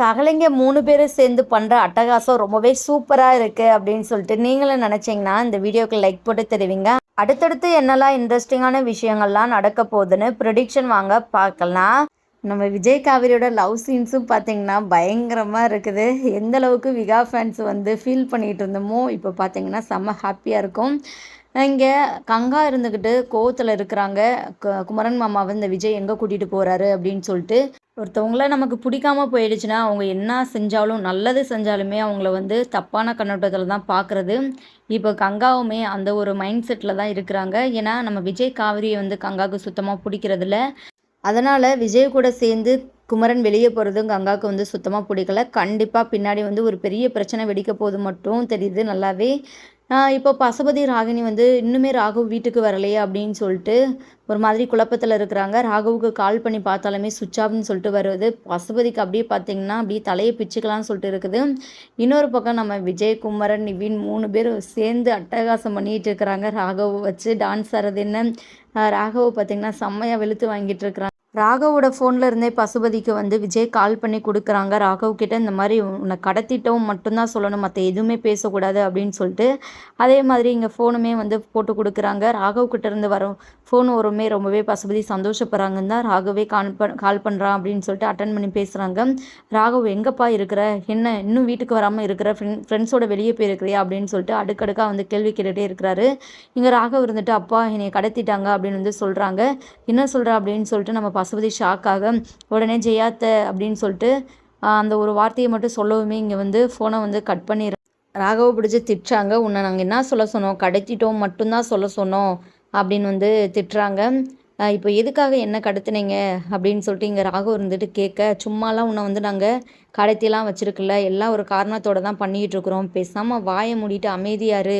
சகலைங்க மூணு பேரும் சேர்ந்து பண்ணுற அட்டகாசம் ரொம்பவே சூப்பராக இருக்குது அப்படின்னு சொல்லிட்டு நீங்களும் நினச்சிங்கன்னா இந்த வீடியோக்கு லைக் போட்டு தெரிவிங்க. அடுத்தடுத்து என்னெல்லாம் இன்ட்ரெஸ்டிங்கான விஷயங்கள்லாம் நடக்க போகுதுன்னு ப்ரொடிக்ஷன் வாங்க பார்க்கலாம் நம்ம விஜய் காவிரியோட லவ் சீன்ஸும் பார்த்தீங்கன்னா பயங்கரமாக இருக்குது. எந்த அளவுக்கு விகா ஃபேன்ஸ் வந்து ஃபீல் பண்ணிகிட்டு இருந்தோமோ இப்போ பார்த்தீங்கன்னா செம்ம ஹாப்பியாக இருக்கும். இங்கே கங்கா இருந்துக்கிட்டு கோவத்தில் இருக்கிறாங்க. கு- குமரன் மாமாவை இந்த விஜய் எங்கே கூட்டிகிட்டு போகிறாரு அப்படின்னு சொல்லிட்டு ஒருத்தவங்கள நமக்கு பிடிக்காம போயிடுச்சுன்னா அவங்க என்ன செஞ்சாலும் நல்லது செஞ்சாலுமே அவங்கள வந்து தப்பான கண்ணோட்டத்தில் தான் பார்க்குறது இப்போ கங்காவுமே அந்த ஒரு மைண்ட் செட்டில் தான் இருக்கிறாங்க. ஏன்னா நம்ம விஜய் காவிரியை வந்து கங்காவுக்கு சுத்தமாக பிடிக்கிறதில்ல. அதனால் விஜய் கூட சேர்ந்து குமரன் வெளியே போகிறதும் கங்காவுக்கு வந்து சுத்தமாக பிடிக்கல. கண்டிப்பாக பின்னாடி வந்து ஒரு பெரிய பிரச்சனை வெடிக்க போது மட்டும் தெரியுது நல்லாவே. இப்போ பசுபதி ராகினி வந்து இன்னுமே ராகவ் வீட்டுக்கு வரலையே அப்படின்னு சொல்லிட்டு ஒரு மாதிரி குழப்பத்தில் இருக்கிறாங்க. ராகவுக்கு கால் பண்ணி பார்த்தாலுமே சுவிட்ச் ஆஃப்னு சொல்லிட்டு வருது. பசுபதிக்கு அப்படியே பார்த்தீங்கன்னா அப்படியே தலையை பிச்சுக்கலாம்னு சொல்லிட்டு இருக்குது. இன்னொரு பக்கம் நம்ம விஜய் குமரன் நிவின் மூணு பேரும் சேர்ந்து அட்டகாசம் பண்ணிகிட்டு இருக்கிறாங்க. ராகவ் வச்சு டான்ஸ் ஆடுறது என்ன? ராகவ் பார்த்தீங்கன்னா செம்மையாக வெளுத்து வாங்கிட்டு இருக்கிறாங்க. ராகவோட ஃபோனில் இருந்தே பசுபதிக்கு வந்து விஜய் கால் பண்ணி கொடுக்குறாங்க. ராகவ் கிட்ட இந்த மாதிரி உன்னை கடத்திட்டோம் மட்டும்தான் சொல்லணும். மற்ற எதுவுமே பேசக்கூடாது அப்படின்னு சொல்லிட்டு அதே மாதிரி இங்கே ஃபோனுமே வந்து போட்டு கொடுக்குறாங்க. ராகவ் கிட்ட இருந்து வரும் ஃபோன் வருமே ரொம்பவே பசுபதி சந்தோஷப்படுறாங்கன்னு தான் ராகவே கால் பண் கால் பண்ணுறான் அப்படின்னு சொல்லிட்டு அட்டன் பண்ணி பேசுகிறாங்க ராகவ் எங்கப்பா இருக்கிற? என்ன? இன்னும் வீட்டுக்கு வராமல் இருக்கிற? ஃப்ரெண்ட் ஃப்ரெண்ட்ஸோட வெளியே போயிருக்கிறியா? அப்படின்னு சொல்லிட்டு அடுக்கடுக்காக வந்து கேள்வி கேட்டுகிட்டே இருக்கிறாரு. இங்கே ராகவ் இருந்துட்டு அப்பா என்னை கடத்திட்டாங்க அப்படின்னு வந்து சொல்கிறாங்க என்ன சொல்கிறா அப்படின்னு சொல்லிட்டு நம்ம பசுபதி ஷாக்காக உடனே ஜெயாத்த அப்படின்னு சொல்லிட்டு அந்த ஒரு வார்த்தையை மட்டும் சொல்லவுமே இங்கே வந்து ஃபோனை வந்து கட் பண்ணி ராகவ பிடிச்சி திட்டுறாங்க. உன்னை நாங்கள் என்ன சொல்ல சொன்னோம்? கடத்திட்டோம் மட்டும்தான் சொல்ல சொன்னோம் அப்படின்னு வந்து திட்டுறாங்க. இப்போ எதுக்காக என்ன கடத்தினீங்க? அப்படின்னு சொல்லிட்டு இங்கே ராகவ் இருந்துட்டு கேட்க சும்மாலாம் உன்னை வந்து நாங்கள் கடத்திலாம் வச்சுருக்கல. எல்லாம் ஒரு காரணத்தோடு தான் பண்ணிகிட்ருக்குறோம் இருக்கிறோம். பேசாமல் வாயை மூடிட்டு அமைதியாரு.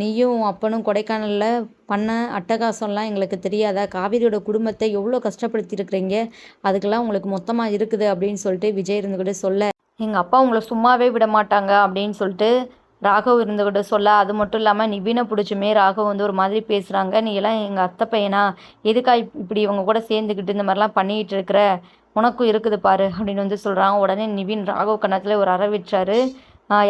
நீயும் அப்பனும் கொடைக்கானலில் பண்ண அட்டகாசம்லாம் எங்களுக்கு தெரியாதா? காவிரியோட குடும்பத்தை எவ்வளோ கஷ்டப்படுத்தியிருக்கிறீங்க? அதுக்கெல்லாம் உங்களுக்கு மொத்தமாக இருக்குது. அப்படின்னு சொல்லிட்டு விஜய் இருந்துக்கிட்டு சொல்ல எங்கள் அப்பா உங்களை சும்மாவே விட மாட்டாங்க. அப்படின்னு சொல்லிட்டு ராகவ் இருந்துக்கிட்டு சொல்ல அது மட்டும் இல்லாமல் நிவினை பிடிச்சுமே ராகவ் வந்து ஒரு மாதிரி பேசுகிறாங்க நீ எல்லாம் எங்கள் அத்தை பையனா? எதுக்கா இப்படி இவங்க கூட சேர்ந்துக்கிட்டு இந்த மாதிரிலாம் பண்ணிகிட்டு இருக்கிற? உனக்கும் இருக்குது பாரு அப்படின்னு வந்து சொல்கிறாங்க உடனே நிவின் ராகவ் கண்ணத்தில் ஒரு அற விட்டுறாரு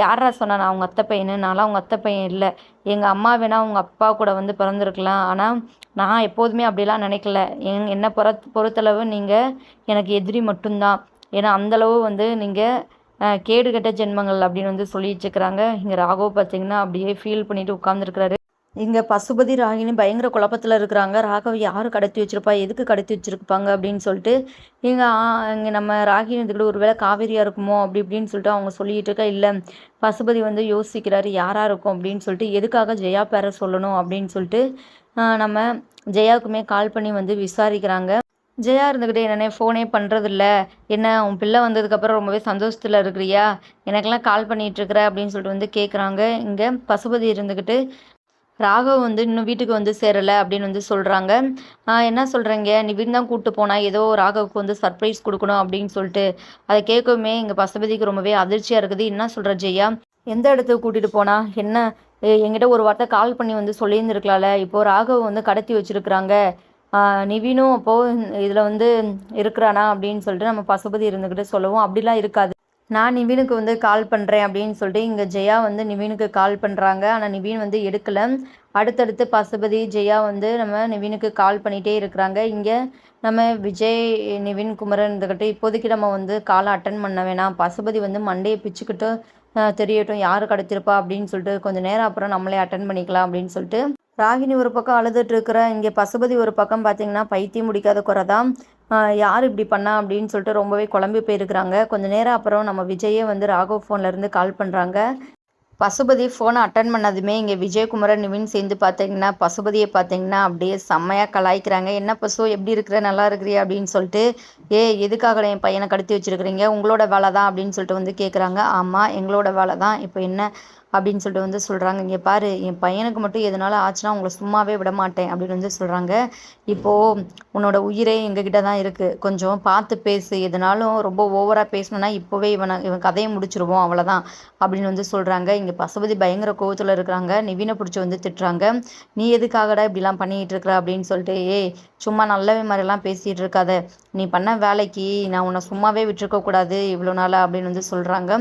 யாரா சொன்னா நான் அவங்க அத்தை பையனு? நான்லாம் அவங்க அத்தை பையன் இல்லை. எங்கள் அம்மா வேணா உங்கள் அப்பா கூட வந்து பிறந்திருக்கலாம். ஆனால் நான் எப்போதுமே அப்படிலாம் நினைக்கல. என் என்னை பொறுத் பொறுத்தளவு நீங்கள் எனக்கு எதிரி மட்டும்தான். ஏன்னா அந்தளவு வந்து நீங்கள் கேடு கெட்ட ஜென்மங்கள் அப்படின்னு வந்து சொல்லிட்டுருக்குறாங்க இங்கே ராகவ் பார்த்தீங்கன்னா அப்படியே ஃபீல் பண்ணிட்டு உட்காந்துருக்கிறாரு இங்கே பசுபதி ராகினி பயங்கர குழப்பத்தில் இருக்கிறாங்க. ராகவ் யார் கடத்தி வச்சுருப்பா? எதுக்கு கடத்தி வச்சுருப்பாங்க? அப்படின்னு சொல்லிட்டு இங்கே இங்கே நம்ம ராகினி இதுக்கிட்ட ஒருவேளை காவேரியாக இருக்குமோ? அப்படி இப்படின்னு சொல்லிட்டு அவங்க சொல்லிட்டு இருக்கா இல்லை பசுபதி வந்து யோசிக்கிறாரு யாராக இருக்கும்? அப்படின்னு சொல்லிட்டு எதுக்காக ஜெயா பேரை சொல்லணும்? அப்படின்னு சொல்லிட்டு நம்ம ஜெயாவுக்குமே கால் பண்ணி வந்து விசாரிக்கிறாங்க. ஜெயா இருந்துக்கிட்டே என்னன்னே ஃபோனே பண்ணுறதில்ல என்ன உன் பிள்ளை வந்ததுக்கப்புறம் ரொம்பவே சந்தோஷத்தில் இருக்கிறியா? எனக்கெல்லாம் கால் பண்ணிகிட்ருக்குற அப்படின்னு சொல்லிட்டு வந்து கேட்குறாங்க இங்கே பசுபதி இருந்துக்கிட்டு ராகவ் வந்து இன்னும் வீட்டுக்கு வந்து சேரலை அப்படின்னு வந்து சொல்கிறாங்க என்ன சொல்கிறீங்க நிவின் தான் கூப்பிட்டு போனால் ஏதோ ராகவுக்கு வந்து சர்ப்ரைஸ் கொடுக்கணும் அப்படின்னு சொல்லிட்டு அதை கேட்கவுமே இங்கே பசுபதிக்கு ரொம்பவே அதிர்ச்சியாக இருக்குது. என்ன சொல்கிற ஜெயா? எந்த இடத்துக்கு கூட்டிகிட்டு போனால் என்ன? எ- என்கிட்ட ஒரு வார்த்தை கால் பண்ணி வந்து சொல்லியிருந்துருக்கலாம்ல. இப்போது ராகவ் வந்து கடத்தி வச்சுருக்குறாங்க. நிவினும் அப்போது இதில் வந்து இருக்கிறானா அப்படின்னு சொல்லிட்டு நம்ம பசுபதி இருந்துக்கிட்டு சொல்லவும் அப்படிலாம் இருக்காது. நான் நிவினுக்கு வந்து கால் பண்ணுறேன் அப்படின்னு சொல்லிட்டு இங்கே ஜெயா வந்து நிவினுக்கு கால் பண்ணுறாங்க ஆனால் நிவின் வந்து எடுக்கலை. அடுத்தடுத்து பசுபதி ஜெயா வந்து நம்ம நிவினுக்கு கால் பண்ணிகிட்டே இருக்கிறாங்க. இங்கே நம்ம விஜய் நிவின் குமரன் இருந்துக்கிட்டு இப்போதைக்கு நம்ம வந்து காலை அட்டன் பண்ண வேணாம். பசுபதி வந்து மண்டையை பிச்சுக்கிட்டு தெரியட்டும் யார் கடத்திருப்பா அப்படின்னு சொல்லிட்டு கொஞ்சம் நேரம் அப்புறம் நம்மளே அட்டன் பண்ணிக்கலாம் அப்படின்னு சொல்லிட்டு ராகினி ஒரு பக்கம் அழுதுட்டு இருக்கிற இங்கே பசுபதி ஒரு பக்கம் பார்த்தீங்கன்னா பைத்தியம் முடிக்காத குறை தான். யார் இப்படி பண்ணா அப்படின்னு சொல்லிட்டு ரொம்பவே குழம்பி போயிருக்கிறாங்க. கொஞ்ச நேரம் அப்புறம் நம்ம விஜயே வந்து ராகவ் ஃபோன்லேருந்து கால் பண்ணுறாங்க பசுபதி ஃபோனை அட்டன் பண்ணதுமே இங்கே விஜயகுமரன் நிவின் சேர்ந்து பார்த்தீங்கன்னா பசுபதியை பார்த்தீங்கன்னா அப்படியே செம்மையாக கலாய்க்கிறாங்க. என்ன பசு எப்படி இருக்கிற? நல்லா இருக்கிறியா? அப்படின்னு சொல்லிட்டு ஏ எதுக்காக என் பையனை கடத்தி வச்சுருக்கிறீங்க? உங்களோட வேலை தான் அப்படின்னு சொல்லிட்டு வந்து கேட்குறாங்க ஆமாம் எங்களோட வேலை தான் இப்போ என்ன அப்படின்னு சொல்லிட்டு வந்து சொல்கிறாங்க இங்கே பாரு என் பையனுக்கு மட்டும் எதனால ஆச்சுன்னா உங்களை சும்மாவே விட மாட்டேன் அப்படின்னு வந்து சொல்கிறாங்க இப்போது உன்னோட உயிரே எங்ககிட்ட தான் இருக்குது கொஞ்சம் பார்த்து பேசு. எதனாலும் ரொம்ப ஓவராக பேசணுன்னா இப்போவே இவனை இவன் கதையை முடிச்சிருவோம் அவ்வளோதான் அப்படின்னு வந்து சொல்கிறாங்க இங்கே பசுபதி பயங்கர கோவத்தில் இருக்கிறாங்க. நிவினை பிடிச்சி வந்து திட்டுறாங்க. நீ எதுக்காகடா இப்படிலாம் பண்ணிகிட்டு இருக்கிற அப்படின்னு சொல்லிட்டு ஏய் சும்மா நல்லவே மாதிரிலாம் பேசிகிட்டு இருக்காத. நீ பண்ண வேலைக்கு நான் உன்னை சும்மாவே விட்டுருக்க கூடாது இவ்வளோ நாளாக அப்படின்னு வந்து சொல்கிறாங்க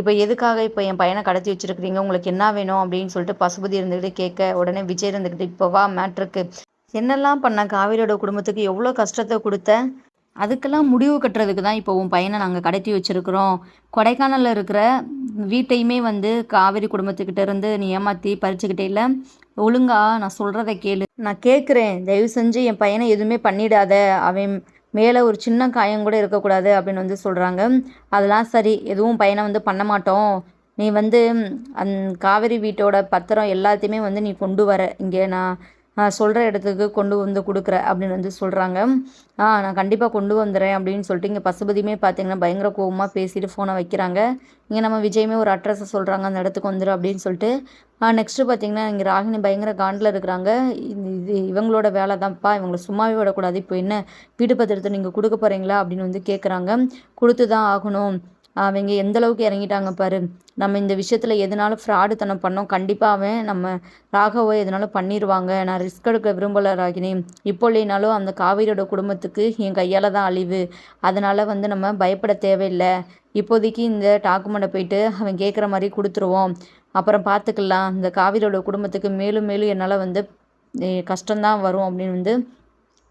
இப்போ எதுக்காக இப்போ என் பையனை கடத்தி வச்சுருக்கிறீங்க? உங்களுக்கு என்ன வேணும்? அப்படின்னு சொல்லிட்டு பசுபதி இருந்துக்கிட்டு கேட்க உடனே விஜய் இருந்துக்கிட்டு இப்போ வா மேட்ருக்கு. என்னெல்லாம் பண்ண காவிரியோட குடும்பத்துக்கு எவ்வளோ கஷ்டத்தை கொடுத்த? அதுக்கெல்லாம் முடிவு கட்டுறதுக்கு தான் இப்போ உன் பையனை நாங்கள் கடத்தி வச்சுருக்குறோம். கொடைக்கானலில் இருக்கிற வீட்டையுமே வந்து காவிரி குடும்பத்துக்கிட்ட இருந்து நீ ஏமாற்றி பறிச்சுக்கிட்டே இல்லை? ஒழுங்கா நான் சொல்கிறத கேளு. நான் கேட்குறேன் தயவு செஞ்சு என் பையனை எதுவுமே பண்ணிடாத. அவன் மேலே ஒரு சின்ன காயம் கூட இருக்கக்கூடாது அப்படின்னு வந்து சொல்கிறாங்க அதெல்லாம் சரி. எதுவும் பையனை வந்து பண்ண மாட்டோம். நீ வந்து அந் காவிரி வீட்டோட பத்திரம் எல்லாத்தையுமே வந்து நீ கொண்டு வர. இங்கே நான் சொல்கிற இடத்துக்கு கொண்டு வந்து கொடுக்குற அப்படின்னு வந்து சொல்கிறாங்க ஆ நான் கண்டிப்பாக கொண்டு வந்துடுறேன் அப்படின்னு சொல்லிட்டு இங்கே பசுபதியுமே பார்த்தீங்கன்னா பயங்கர கோபமாக பேசிட்டு ஃபோனை வைக்கிறாங்க. இங்கே நம்ம விஜயுமே ஒரு அட்ரஸை சொல்கிறாங்க அந்த இடத்துக்கு வந்துடும் அப்படின்னு சொல்லிட்டு. நெக்ஸ்ட்டு பார்த்தீங்கன்னா இங்கே ராகினி பயங்கர காண்டில் இருக்கிறாங்க. இது இவங்களோட வேலை தான்ப்பா இவங்களை சும்மாவே விடக்கூடாது. இப்போ என்ன வீடு பத்திரத்தை நீங்கள் கொடுக்க போகிறீங்களா அப்படின்னு வந்து கேட்குறாங்க கொடுத்து தான் ஆகணும். அவங்க எந்த அளவுக்கு இறங்கிட்டாங்க பாரு. நம்ம இந்த விஷயத்தில் எதுனாலும் ஃப்ராடு தனம் பண்ணோம். கண்டிப்பாக அவன் நம்ம ராகவோ எதனாலும் பண்ணிடுவாங்க நான் ரிஸ்க் எடுக்க விரும்பலை ராகினி. இப்போ இல்லைனாலும் அந்த காவிரியோட குடும்பத்துக்கு என் கையால் தான் அழிவு. அதனால் வந்து நம்ம பயப்பட தேவையில்லை. இப்போதைக்கு இந்த டாக்குமெண்ட்டை போயிட்டு அவன் கேட்குற மாதிரி கொடுத்துருவோம். அப்புறம் பார்த்துக்கலாம் இந்த காவிரியோட குடும்பத்துக்கு மேலும் மேலும் என்னால் வந்து கஷ்டம்தான் வரும் அப்படின்னு வந்து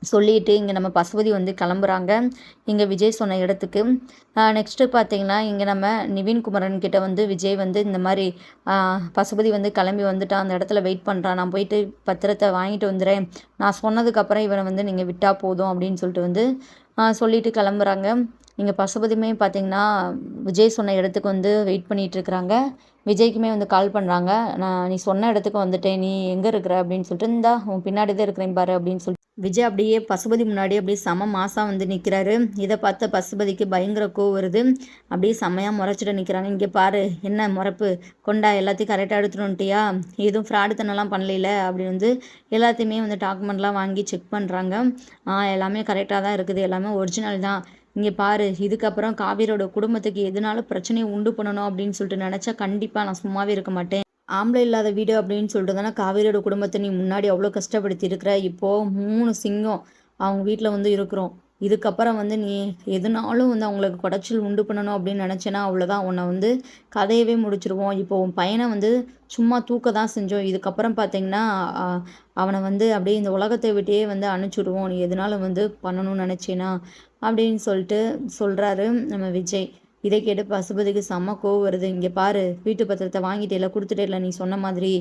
சொல்லிட்டு இங்கே நம்ம பசுபதி வந்து கிளம்புறாங்க. இங்கே விஜய் சொன்ன இடத்துக்கு. நெக்ஸ்ட்டு பார்த்தீங்கன்னா இங்கே நம்ம நிவின் குமரன் கிட்ட வந்து விஜய் வந்து இந்த மாதிரி பசுபதி வந்து கிளம்பி வந்துட்டான். அந்த இடத்துல வெயிட் பண்ணுறான் நான் போயிட்டு பத்திரத்தை வாங்கிட்டு வந்துடுறேன் நான் சொன்னதுக்கப்புறம் இவனை வந்து நீங்கள் விட்டால் போதும் அப்படின்னு சொல்லிட்டு வந்து சொல்லிட்டு கிளம்புறாங்க. இங்கே பசுபதியுமே பார்த்தீங்கன்னா விஜய் சொன்ன இடத்துக்கு வந்து வெயிட் பண்ணிகிட்டு இருக்கிறாங்க விஜய்க்குமே வந்து கால் பண்ணுறாங்க நான் நீ சொன்ன இடத்துக்கு வந்துட்டேன். நீ எங்கே இருக்கிற? அப்படின்னு சொல்லிட்டு இருந்தா உன் பின்னாடி தான் இருக்கிறேன் பாரு அப்படின்னு சொல்லிட்டு விஜய் அப்படியே பசுபதி முன்னாடி அப்படியே செம மாதம் வந்து நிற்கிறாரு இதை பார்த்த பசுபதிக்கு பயங்கர கோவம் வருது. அப்படியே செம்மையாக முறைச்சிட்டு நிற்கிறாங்க இங்கே பாரு என்ன முறப்பு? கொண்டா எல்லாத்தையும் கரெக்டாக எடுத்துணுன்ட்டியா எதுவும் ஃப்ராடு ஃப்ராடுத்தனம்லாம் பண்ணல அப்படின்னு வந்து எல்லாத்தையுமே வந்து டாக்குமெண்ட்லாம் வாங்கி செக் பண்ணுறாங்க எல்லாமே கரெக்டாக தான் இருக்குது. எல்லாமே ஒரிஜினல் தான். இங்கே பாரு இதுக்கப்புறம் காவிரியோட குடும்பத்துக்கு எதுனாலும் பிரச்சனையை உண்டு பண்ணணும் அப்படின்னு சொல்லிட்டு நினச்சா கண்டிப்பாக நான் சும்மாவே இருக்க மாட்டேன். ஆம்பளை இல்லாத வீடு அப்படின்னு சொல்லிட்டு தானே காவேரியோட குடும்பத்தை நீ முன்னாடி அவ்வளோ கஷ்டப்படுத்தி இருக்கிற. இப்போது மூணு சிங்கம் அவங்க வீட்டில் வந்து இருக்கிறோம். இதுக்கப்புறம் வந்து நீ எதுனாலும் வந்து அவங்களுக்கு குடைச்சல் உண்டு பண்ணணும் அப்படின்னு நினச்சேன்னா அவ்வளோதான் உன்னை வந்து கதையவே முடிச்சிருவோம். இப்போ உன் பையனை வந்து சும்மா தூக்க தான் செஞ்சோம். இதுக்கப்புறம் பார்த்தீங்கன்னா அவனை வந்து அப்படியே இந்த உலகத்தை விட்டே வந்து அனுப்பிச்சுடுவோம். நீ எதுனாலும் வந்து பண்ணணும்னு நினச்சேனா அப்படின்னு சொல்லிட்டு சொல்கிறாரு நம்ம விஜய். இதை கேட்டு பசுபதிக்கு செம்ம கோவம் வருது. இங்கே பாரு வீட்டு பத்திரத்தை வாங்கிட்டே இல்லை கொடுத்துட்டே இல்லை நீ சொன்ன மாதிரி.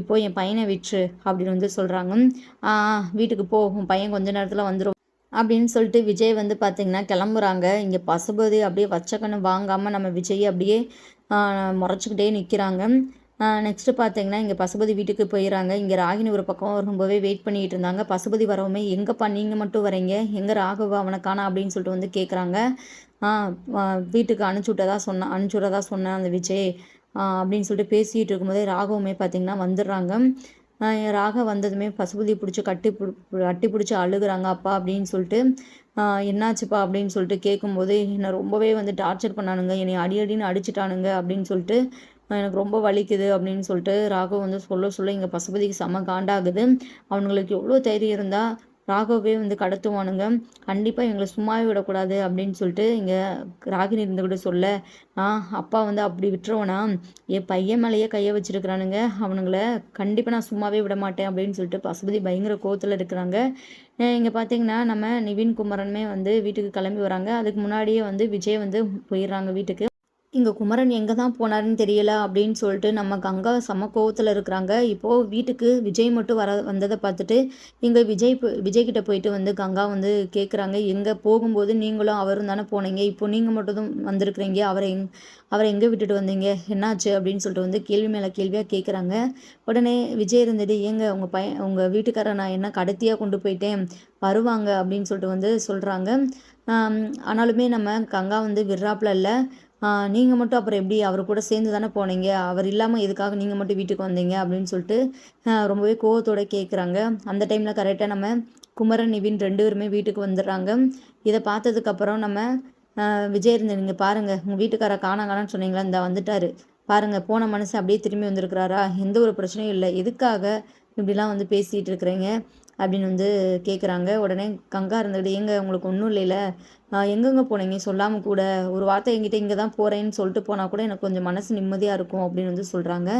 இப்போ என் பையனை விற்று அப்படின்னு வந்து சொல்கிறாங்க வீட்டுக்கு போ. உன் பையன் கொஞ்ச நேரத்தில் வந்துடும் அப்படின்னு சொல்லிட்டு விஜய் வந்து பார்த்திங்கன்னா கிளம்புறாங்க. இங்கே பசுபதி அப்படியே வச்சக்கண்ணு வாங்காமல் நம்ம விஜய் அப்படியே முறைச்சிக்கிட்டே நிற்கிறாங்க நெக்ஸ்ட்டு பார்த்தீங்கன்னா இங்கே பசுபதி வீட்டுக்கு போயிடறாங்க இங்கே ராகினி ஒரு பக்கம் ரொம்பவே வெயிட் பண்ணிகிட்டு இருந்தாங்க. பசுபதி வரவுமே எங்கேப்பா நீங்கள் மட்டும் வரீங்க? எங்கே ராகவா அவனை காணா? அப்படின்னு சொல்லிட்டு வந்து கேட்குறாங்க வீட்டுக்கு அனுப்பிச்சி விட்டதா சொன்னேன் அனுப்பிச்சி விட்டதா சொன்னேன் அந்த விஜய் அப்படின்னு சொல்லிட்டு பேசிகிட்டு இருக்கும்போதே ராகவுமே பார்த்திங்கன்னா வந்துடுறாங்க. ராக வந்ததுமே பசுபதி பிடிச்சி கட்டி கட்டி பிடிச்சி அழுகுறாங்க அப்பா அப்படின்னு சொல்லிட்டு என்னாச்சுப்பா அப்படின்னு சொல்லிட்டு கேட்கும்போது என்னை ரொம்பவே வந்து டார்ச்சர் பண்ணானுங்க என்னை அடி அடின்னு அடிச்சிட்டானுங்க அப்படின்னு சொல்லிட்டு எனக்கு ரொம்ப வலிக்குது அப்படின்னு சொல்லிட்டு ராகவ் வந்து சொல்ல சொல்ல இங்கே பசுபதிக்கு செம்ம காண்டாகுது. அவனுங்களுக்கு எவ்வளோ தைரியம் இருந்தால் ராகவே வந்து கடத்துவானுங்க. கண்டிப்பாக எங்களை சும்மாவே விடக்கூடாது அப்படின்னு சொல்லிட்டு இங்கே ராகினி கூட சொல்ல ஆ அப்பா வந்து அப்படி விட்டுருவனா? என் பையன் மேலேயே கையை வச்சுருக்கிறானுங்க. அவனுங்களை கண்டிப்பாக நான் சும்மாவே விட மாட்டேன். அப்படின்னு சொல்லிட்டு பசுபதி பயங்கர கோத்தில் இருக்கிறாங்க. இங்கே பார்த்தீங்கன்னா நம்ம நிவின் குமரனுமே வந்து வீட்டுக்கு கிளம்பி வராங்க. அதுக்கு முன்னாடியே வந்து விஜய் வந்து போயிடுறாங்க வீட்டுக்கு. இங்கே குமரன் எங்கே தான் போனாருன்னு தெரியல அப்படின்னு சொல்லிட்டு நம்ம கங்கா சம கோவத்தில் இருக்கிறாங்க. இப்போது வீட்டுக்கு விஜய் மட்டும் வர வந்ததை பார்த்துட்டு இங்கே விஜய் விஜய் கிட்ட போயிட்டு வந்து கங்கா வந்து கேட்குறாங்க எங்கே போகும்போது நீங்களும் அவரும் தானே போனீங்க. இப்போ நீங்கள் மட்டும் தான் வந்திருக்கிறீங்க. அவரை எங் அவரை எங்கே விட்டுட்டு வந்தீங்க? என்னாச்சு? அப்படின்னு சொல்லிட்டு வந்து கேள்வி மேலே கேள்வியாக கேட்குறாங்க உடனே விஜய் இருந்துட்டு ஏங்க உங்கள் பையன் உங்கள் வீட்டுக்காரரை நான் என்ன கடத்தியாக கொண்டு போயிட்டேன்? வருவாங்க. அப்படின்னு சொல்லிட்டு வந்து சொல்கிறாங்க ஆனாலுமே நம்ம கங்கா வந்து விடுறாப்புல இல்லை. நீங்கள் மட்டும் அப்புறம் எப்படி அவர் கூட சேர்ந்து தானே போனீங்க? அவர் இல்லாமல் எதுக்காக நீங்கள் மட்டும் வீட்டுக்கு வந்தீங்க? அப்படின்னு சொல்லிட்டு ரொம்பவே கோவத்தோட கேட்குறாங்க அந்த டைமில் கரெக்டாக நம்ம குமரன் நிவின் ரெண்டு பேருமே வீட்டுக்கு வந்துடுறாங்க. இதை பார்த்ததுக்கப்புறம் நம்ம விஜய் இருந்து நீங்கள் பாருங்கள் உங்கள் வீட்டுக்கார காணா சொன்னீங்களா? இந்த வந்துட்டார். பாருங்கள் போன மனுஷன் அப்படியே திரும்பி வந்திருக்கிறாரா? எந்த ஒரு பிரச்சனையும் இல்லை. எதுக்காக இப்படிலாம் வந்து பேசிகிட்டு இருக்கிறீங்க அப்படின்னு வந்து கேட்குறாங்க உடனே கங்கா இருந்துக்கிட்டு ஏங்க உங்களுக்கு ஒன்றும் இல்லைல்ல எங்கெங்கே போனீங்க? சொல்லாமல் கூட. ஒரு வார்த்தை என்கிட்ட இங்கே தான் போகிறேன்னு சொல்லிட்டு போனால் கூட எனக்கு கொஞ்சம் மனசு நிம்மதியாக இருக்கும் அப்படின்னு வந்து சொல்கிறாங்க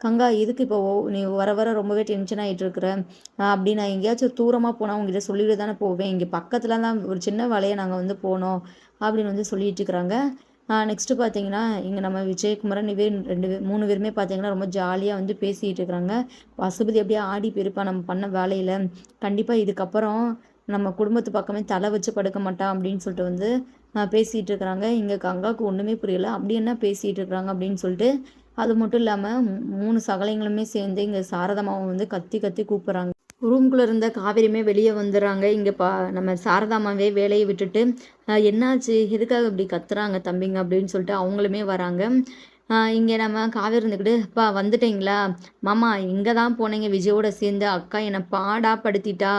கங்கா இதுக்கு இப்போ ஓ- நீ வர வர ரொம்பவே டென்ஷன் ஆகிட்டு இருக்கிற? அப்படி நான் எங்கேயாச்சும் தூரமாக போனால் உங்ககிட்ட சொல்லிட்டு தானே போவேன். இங்கே பக்கத்தில் தான் ஒரு சின்ன வேலையை நாங்கள் வந்து போனோம் அப்படின்னு வந்து சொல்லிட்டு இருக்கிறாங்க. நெக்ஸ்ட்டு பார்த்தீங்கன்னா இங்கே நம்ம விஜயகுமரன் இவே ரெண்டு பேர் மூணு பேருமே பார்த்தீங்கன்னா ரொம்ப ஜாலியாக வந்து பேசிகிட்டு இருக்கிறாங்க பசுபதி அப்படியே ஆடி பெருப்பா நம்ம பண்ண வேலையில். கண்டிப்பாக இதுக்கப்புறம் நம்ம குடும்பத்து பக்கமே தலை வச்சு படுக்க மாட்டான் அப்படின்னு சொல்லிட்டு வந்து பேசிகிட்டு இருக்கிறாங்க இங்கே கங்காவுக்கு ஒன்றுமே புரியல. அப்படி என்ன பேசிகிட்டு இருக்கிறாங்க அப்படின்னு சொல்லிட்டு அது மட்டும் இல்லாமல் மூணு சகலைங்களுமே சேர்ந்து இங்கே சாரதமாவும் வந்து கத்தி கத்தி கூப்பிட்றாங்க. ரூம்குள்ளே இருந்த காவேரியுமே வெளியே வந்துடுறாங்க இங்கே பா நம்ம சாரதாமாவே வேலையை விட்டுட்டு என்னாச்சு? எதுக்காக இப்படி கத்துறாங்க தம்பிங்க? அப்படின்னு சொல்லிட்டு அவங்களுமே வராங்க. இங்கே நம்ம காவேரி இருந்துக்கிட்டு அப்பா வந்துட்டீங்களா? மாமா இங்கே தான் போனீங்க. விஜயோட சேர்ந்து அக்கா என்னை பாடா படுத்திட்டா.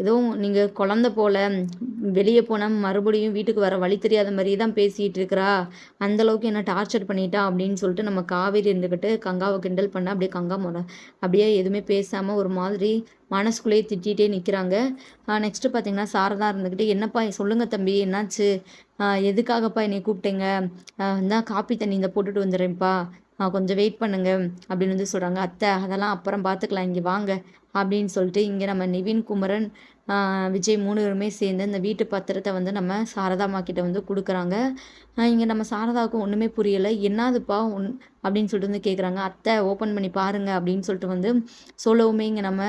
எதுவும் நீங்கள் குழந்த போல வெளியே போனால் மறுபடியும் வீட்டுக்கு வர வழி தெரியாத மாதிரி தான் பேசிகிட்டு இருக்கிறா. அந்த அளவுக்கு என்ன டார்ச்சர் பண்ணிட்டா அப்படின்னு சொல்லிட்டு நம்ம காவேரி இருந்துக்கிட்டு கங்காவை கிண்டல் பண்ண அப்படியே கங்கா முறை அப்படியே எதுவுமே பேசாமல் ஒரு மாதிரி மனசுக்குள்ளேயே திட்டிகிட்டே நிற்கிறாங்க நெக்ஸ்ட்டு பார்த்தீங்கன்னா சாரதா இருந்துக்கிட்டு என்னப்பா சொல்லுங்கள் தம்பி என்னாச்சு? எதுக்காகப்பா என்னை கூப்பிட்டீங்க? இந்தா காப்பி தண்ணி இந்த போட்டுட்டு வந்துடுறேன்ப்பா. கொஞ்சம் வெயிட் பண்ணுங்க அப்படின்னு வந்து சொல்கிறாங்க அத்தை அதெல்லாம் அப்புறம் பார்த்துக்கலாம் இங்கே வாங்க அப்படின்னு சொல்லிட்டு இங்கே நம்ம நிவின் குமரன் விஜய் மூணு பேருமே சேர்ந்து இந்த வீட்டு பத்திரத்தை வந்து நம்ம சாரதாமா கிட்ட வந்து கொடுக்குறாங்க. இங்கே நம்ம சாரதாவுக்கு ஒன்றுமே புரியலை. என்னதுப்பா ஒன் அப்படின்னு சொல்லிட்டு வந்து கேட்குறாங்க அத்தை ஓப்பன் பண்ணி பாருங்கள் அப்படின்னு சொல்லிட்டு வந்து சொல்லவுமே இங்கே நம்ம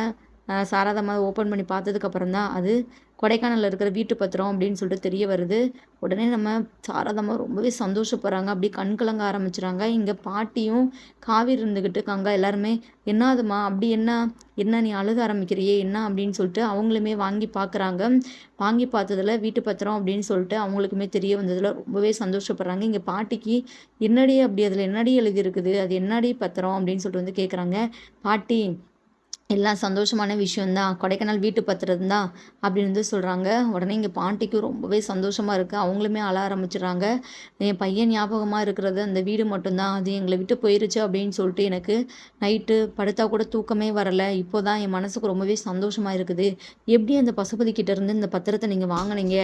சாரதாமா ஓப்பன் பண்ணி பார்த்ததுக்கப்புறம் தான் அது கொடைக்கானலில் இருக்கிற வீட்டு பத்திரம் அப்படின்னு சொல்லிட்டு தெரிய வருது. உடனே நம்ம சாரதாமா ரொம்பவே சந்தோஷப்படுறாங்க. அப்படியே கண் கலங்க ஆரம்பிச்சுறாங்க. இங்கே பாட்டியும் காவிரி இருந்துக்கிட்டு இருக்காங்க. எல்லாருமே என்னாதுமா அப்படி என்ன? என்ன நீ அழுக ஆரம்பிக்கிறியே? என்ன? அப்படின்னு சொல்லிட்டு அவங்களுமே வாங்கி பார்க்குறாங்க வாங்கி பார்த்ததுல வீட்டு பத்திரம் அப்படின்னு சொல்லிட்டு அவங்களுக்குமே தெரிய வந்ததில் ரொம்பவே சந்தோஷப்படுறாங்க. இங்கே பாட்டிக்கு என்னடி அப்படி? அதில் என்னடி எழுதியிருக்குது? அது என்னடி பத்திரம்? அப்படின்னு சொல்லிட்டு வந்து கேட்குறாங்க பாட்டி எல்லாம் சந்தோஷமான விஷயந்தான் கொடைக்கானல் வீட்டு பத்திரம் தான் அப்படின்னு வந்து சொல்கிறாங்க உடனே இங்கே பாண்டிக்கும் ரொம்பவே சந்தோஷமாக இருக்குது அவங்களுமே அழ ஆரம்பிச்சிடுறாங்க. என் பையன் ஞாபகமாக இருக்கிறது அந்த வீடு மட்டும்தான். அது எங்களை விட்டு போயிருச்சு அப்படின்னு சொல்லிட்டு எனக்கு நைட்டு படுத்தா கூட தூக்கமே வரலை. இப்போ தான் என் மனசுக்கு ரொம்பவே சந்தோஷமாக இருக்குது. எப்படி அந்த பசுபதிக்கிட்ட இருந்து இந்த பத்திரத்தை நீங்கள் வாங்குனீங்க?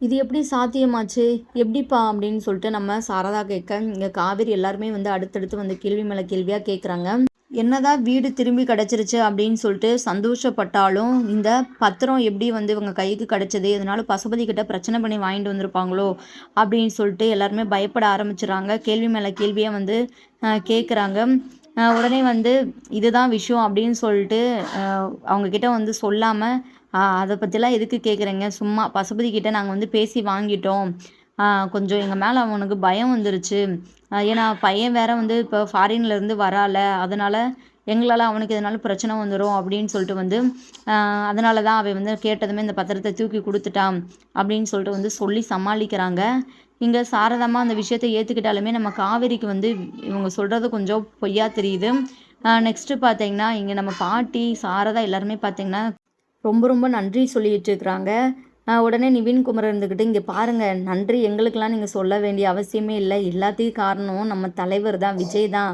இது எப்படி சாத்தியமாச்சு? எப்படிப்பா அப்படின்னு சொல்லிட்டு நம்ம சாரதா கேட்க இங்கே காவேரி எல்லாருமே வந்து அடுத்தடுத்து வந்து கேள்வி மேலே கேள்வியாக கேட்குறாங்க என்னதான் வீடு திரும்பி கிடச்சிருச்சு அப்படின்னு சொல்லிட்டு சந்தோஷப்பட்டாலும் இந்த பத்திரம் எப்படி வந்து இவங்க கைக்கு கிடச்சது இதனால பசுபதி கிட்ட பிரச்சனை பண்ணி வாங்கிட்டு வந்திருப்பாங்களோ அப்படின்னு சொல்லிட்டு எல்லாருமே பயப்பட ஆரம்பிச்சிடுறாங்க கேள்வி மேலே கேள்வியாக வந்து கேட்குறாங்க உடனே வந்து இதுதான் விஷயம் அப்படின்னு சொல்லிட்டு அவங்கக்கிட்ட அவங்க வந்து சொல்லாமல் அதை பற்றிலாம் எதுக்கு கேட்குறீங்க சும்மா பசுபதி கிட்ட நாங்கள் வந்து பேசி வாங்கிட்டோம். கொஞ்சம் எங்கள் மேலே அவனுக்கு பயம் வந்துருச்சு. ஏன்னா பையன் வேற வந்து இப்போ ஃபாரின்லேருந்து வரால அதனால் எங்களால் அவனுக்கு எதனாலும் பிரச்சனை வந்துடும் அப்படின்னு சொல்லிட்டு வந்து அதனால தான் அவன் வந்து கேட்டதுமே இந்த பத்திரத்தை தூக்கி கொடுத்துட்டான் அப்படின்னு சொல்லிட்டு வந்து சொல்லி சமாளிக்கிறாங்க. இங்கே சாரதாமா அந்த விஷயத்தை ஏற்றுக்கிட்டாலுமே நம்ம காவேரிக்கு வந்து இவங்க சொல்கிறது கொஞ்சம் பொய்யா தெரியுது. நெக்ஸ்ட்டு பார்த்தீங்கன்னா இங்கே நம்ம பாட்டி சாரதா எல்லாருமே பார்த்தீங்கன்னா ரொம்ப ரொம்ப நன்றி சொல்லிட்டு இருக்கிறாங்க. உடனே நிவின் குமரன் இருந்துக்கிட்டு இங்கே பாருங்கள் நன்றி. எங்களுக்கெல்லாம் நீங்கள் சொல்ல வேண்டிய அவசியமே இல்லை. எல்லாத்தையும் காரணம் நம்ம தலைவர் தான் விஜய் தான்.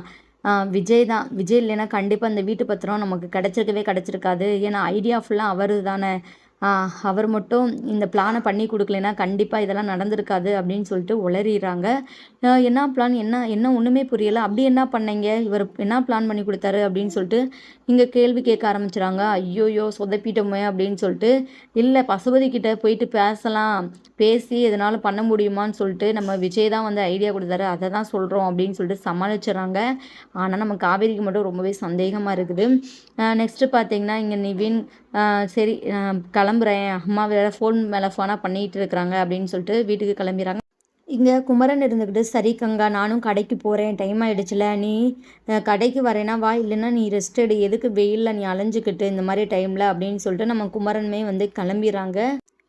விஜய் தான். விஜய் இல்லைன்னா கண்டிப்பாக இந்த வீட்டு பத்திரம் நமக்கு கிடச்சிருக்கவே கிடச்சிருக்காது. ஏன்னா ஐடியா ஃபுல்லாக அவர் தானே அவர் மட்டும் இந்த பிளானை பண்ணி கொடுக்கலனா கண்டிப்பாக இதெல்லாம் நடந்திருக்காது அப்படின்னு சொல்லிட்டு உளறிடுறாங்க. என்ன பிளான் என்ன என்ன ஒன்றுமே புரியலை. அப்படி என்ன பண்ணீங்க? இவர் என்ன பிளான் பண்ணி கொடுத்தாரு அப்படின்னு சொல்லிட்டு இங்கே கேள்வி கேட்க ஆரம்பிச்சிடுறாங்க ஐயோயோ சொதப்பிட்டோமே அப்படின்னு சொல்லிட்டு இல்லை பசுபதி கிட்டே போயிட்டு பேசலாம். பேசி எதனால பண்ண முடியுமான்னு சொல்லிட்டு நம்ம விஜய் தான் வந்து ஐடியா கொடுத்தாரு. அதை தான் சொல்கிறோம் அப்படின்னு சொல்லிட்டு சமாளிச்சிடுறாங்க ஆனால் நம்ம காவேரிக்கு மட்டும் ரொம்பவே சந்தேகமாக இருக்குது. நெக்ஸ்ட்டு பார்த்தீங்கன்னா இங்கே நிவின் சரி ஆஹ் கிளம்புறேன். அம்மா வேறு ஃபோன் மேலே ஃபோனாக பண்ணிகிட்டு இருக்கிறாங்க அப்படின்னு சொல்லிட்டு வீட்டுக்கு கிளம்பிடுறாங்க இங்கே குமரன் இருந்துக்கிட்டு சரி கங்கா நானும் கடைக்கு போகிறேன் டைம் ஆகிடுச்சில்ல நீ கடைக்கு வரேனா வா இல்லைன்னா நீ ரெஸ்ட் எடு. எதுக்கு வெயிலில் நீ அலைஞ்சிக்கிட்டு இந்த மாதிரி டைமில் அப்படின்னு சொல்லிட்டு நம்ம குமரனுமே வந்து கிளம்பிடுறாங்க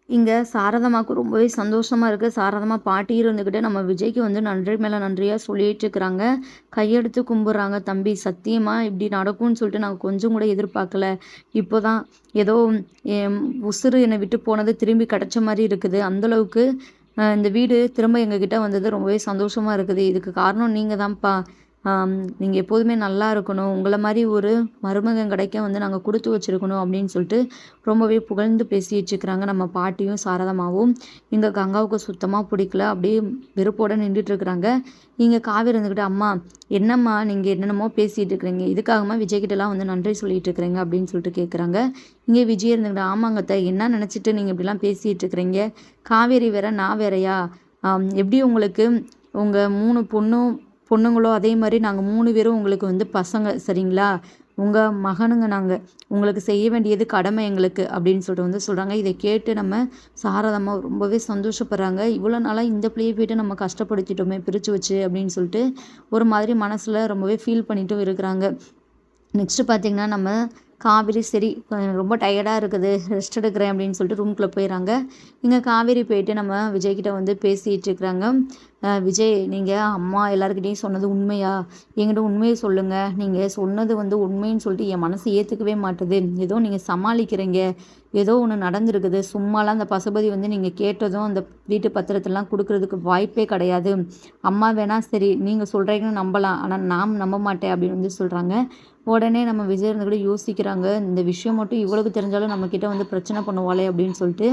இங்கே சாரதமாவுக்கு ரொம்பவே சந்தோஷமாக இருக்குது சாரதமாக பாட்டி இருந்துக்கிட்டு நம்ம விஜய்க்கு வந்து நன்றி மேலே நன்றியாக சொல்லிட்டு இருக்கிறாங்க. கையெடுத்து கும்பிட்றாங்க. தம்பி சத்தியமாக இப்படி நடக்கும்னு சொல்லிட்டு நாங்கள் கொஞ்சம் கூட எதிர்பார்க்கல. இப்போ தான் ஏதோ என் உசுறு என்னை விட்டு போனது திரும்பி கிடச்ச மாதிரி இருக்குது. அந்தளவுக்கு இந்த வீடு திரும்ப எங்ககிட்ட வந்தது ரொம்பவே சந்தோஷமாக இருக்குது. இதுக்கு காரணம் நீங்கள் தான்ப்பா நீங்கள் எப்போதுமே நல்லா இருக்கணும். உங்களை மாதிரி ஒரு மருமகன் கிடைக்க வந்து நாங்கள் கொடுத்து வச்சுருக்கணும் அப்படின்னு சொல்லிட்டு ரொம்பவே புகழ்ந்து பேசி வச்சுக்கிறாங்க நம்ம பாட்டியும் சாரதமாவும். இங்கே கங்காவுக்கு சுத்தமாக பிடிக்கல. அப்படியே வெறுப்போடு நின்றுட்டுருக்குறாங்க இங்கே காவேரி இருந்துக்கிட்டு அம்மா என்னம்மா நீங்கள் என்னென்னமோ பேசிகிட்டு இருக்கிறீங்க. இதுக்காகமா விஜய்கிட்டலாம் வந்து நன்றி சொல்லிட்டு இருக்கிறீங்க. அப்படின்னு சொல்லிட்டு கேட்குறாங்க இங்கே விஜய் இருந்துக்கிட்டு ஆமாங்கத்த என்ன நினச்சிட்டு நீங்கள் இப்படிலாம் பேசிகிட்டு இருக்கிறீங்க? காவேரி வேற நான் வேறையா? எப்படி உங்களுக்கு உங்கள் மூணு பொண்ணும் பொண்ணுங்களோ அதே மாதிரி நாங்கள் மூணு பேரும் உங்களுக்கு வந்து பசங்க சரிங்களா? உங்கள் மகனுங்க நாங்கள் உங்களுக்கு செய்ய வேண்டியது கடமை எங்களுக்கு அப்படின்னு சொல்லிட்டு வந்து சொல்கிறாங்க இதை கேட்டு நம்ம சாரதம்மா ரொம்பவே சந்தோஷப்படுறாங்க. இவ்வளோ நாளாக இந்த பிள்ளையை போய்ட்டு நம்ம கஷ்டப்படுத்திட்டோமே பிரித்து வச்சு அப்படின்னு சொல்லிட்டு ஒரு மாதிரி மனசில் ரொம்பவே ஃபீல் பண்ணிட்டும் இருக்கிறாங்க. நெக்ஸ்ட்டு பார்த்திங்கன்னா நம்ம காவேரி சரி ரொம்ப டயர்டாக இருக்குது ரெஸ்ட் எடுக்கிறேன் அப்படின்னு சொல்லிட்டு ரூம்குள்ளே போயிடறாங்க இங்கே காவேரி போயிட்டு நம்ம விஜய்கிட்ட வந்து பேசிகிட்டு இருக்கிறாங்க. விஜய் நீங்கள் அம்மா எல்லாருக்கிட்டையும் சொன்னது உண்மையா? என்கிட்ட உண்மையை சொல்லுங்கள் நீங்கள் சொன்னது வந்து உண்மைன்னு சொல்லிட்டு என் மனசு ஏற்றுக்கவே மாட்டுது. ஏதோ நீங்கள் சமாளிக்கிறீங்க. ஏதோ ஒன்று நடந்திருக்குது. சும்மாலாம் அந்த பசுபதி வந்து நீங்கள் கேட்டதும் அந்த வீட்டு பத்திரத்தெல்லாம் கொடுக்கறதுக்கு வாய்ப்பே கிடையாது. அம்மா வேணால் சரி நீங்கள் சொல்கிறீங்கன்னு நம்பலாம். ஆனால் நாம் நம்ப மாட்டேன் அப்படின்னு வந்து சொல்கிறாங்க உடனே நம்ம விஜய் இருந்து கூட யோசிக்கிறாங்க இந்த விஷயம் மட்டும் இவ்வளவு தெரிஞ்சாலும் நம்மக்கிட்ட வந்து பிரச்சனை பண்ணுவாளே அப்படின்னு சொல்லிட்டு